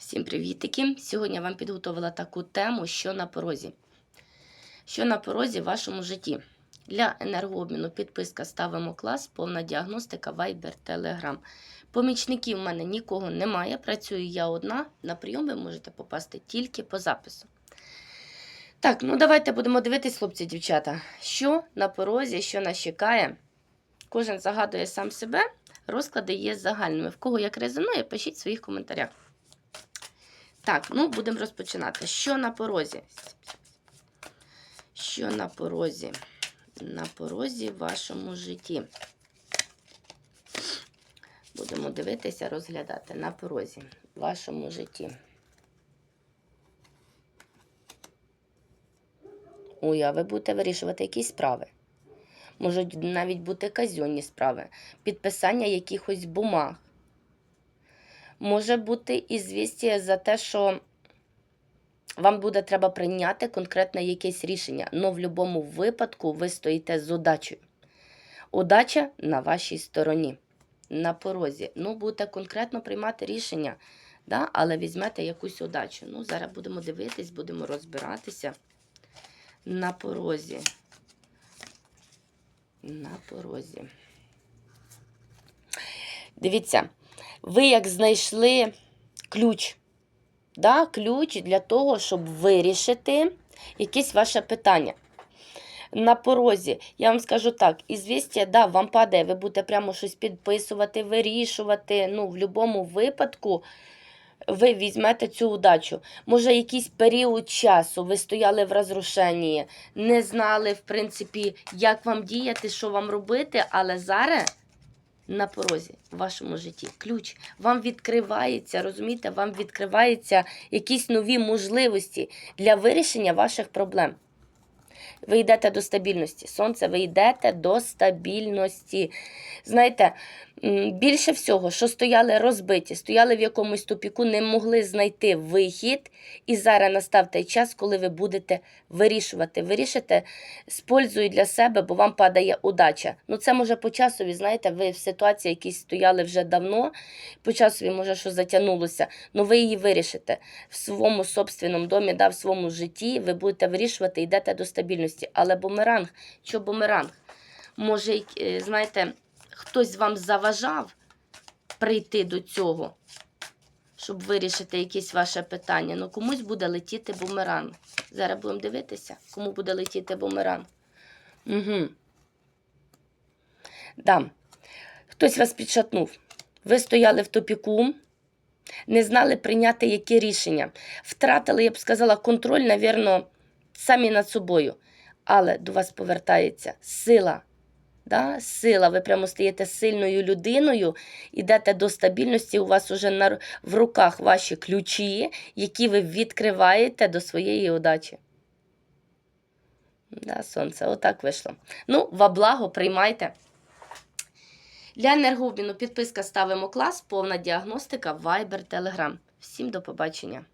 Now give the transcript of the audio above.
Всім привітики! Сьогодні я вам підготовила таку тему, що на порозі. Що на порозі в вашому житті. Для енергообміну підписка ставимо клас, повна діагностика, Viber, Telegram. Помічників в мене нікого немає. Працюю я одна. На прийом ви можете попасти тільки по запису. Так, ну давайте будемо дивитись, хлопці, дівчата, що на порозі, що нас чекає. Кожен загадує сам себе. Розклади є загальними. В кого як резонує, пишіть в своїх коментарях. Так, ну будемо розпочинати. Що на порозі? Що на порозі? На порозі в вашому житті. Будемо дивитися, розглядати на порозі в вашому житті. Ой, а ви будете вирішувати якісь справи. Можуть навіть бути казенні справи, підписання якихось бумаг. Може бути і звістя за те, що вам буде треба прийняти конкретне якесь рішення. але в будь-якому випадку ви стоїте з удачею. Удача на вашій стороні, на порозі. Ну, будете конкретно приймати рішення, да? але візьмете якусь удачу. Ну, зараз будемо дивитись, будемо розбиратися на порозі. На порозі. Дивіться, ви як знайшли ключ. Да? Ключ для того, щоб вирішити якесь ваше питання. На порозі, я вам скажу так, ізвістя, да, вам падає, ви будете прямо щось підписувати, вирішувати. Ну, в будь-якому випадку ви візьмете цю удачу. Може, якийсь період часу ви стояли в розрушенні, не знали, в принципі, як вам діяти, що вам робити, але зараз на порозі в вашому житті ключ вам відкривається, розумієте, вам відкриваються якісь нові можливості для вирішення ваших проблем. Ви йдете до стабільності. Сонце, ви йдете до стабільності. Знаєте, більше всього, що стояли розбиті, стояли в якомусь тупіку, не могли знайти вихід. І зараз настав той час, коли ви будете вирішувати. Вирішите з пользою для себе, бо вам падає удача. Ну, це може по часові, знаєте, ви в ситуації якісь стояли вже давно, по часові, може, що затягнулося, але ви її вирішите в своєму собственному домі, да, в своєму житті, ви будете вирішувати, йдете до стабільності. Але бумеранг, що бумеранг? Може, е, знаєте, хтось вам заважав прийти до цього, щоб вирішити якесь ваше питання. Ну, комусь буде летіти бумеранг. Зараз будемо дивитися, кому буде летіти бумеранг. Угу. Да. Хтось вас підшатнув. Ви стояли в топіку, не знали прийняти яке рішення. Втратили, я б сказала, контроль, навірно, самі над собою. Але до вас повертається сила. Да? Сила, ви прямо стаєте сильною людиною, йдете до стабільності, у вас вже на, в руках ваші ключі, які ви відкриваєте до своєї удачі. Да, сонце, отак вийшло. Ну, во благо, приймайте. Для енергообміну підписка ставимо клас, повна діагностика, Viber, Telegram. Всім до побачення.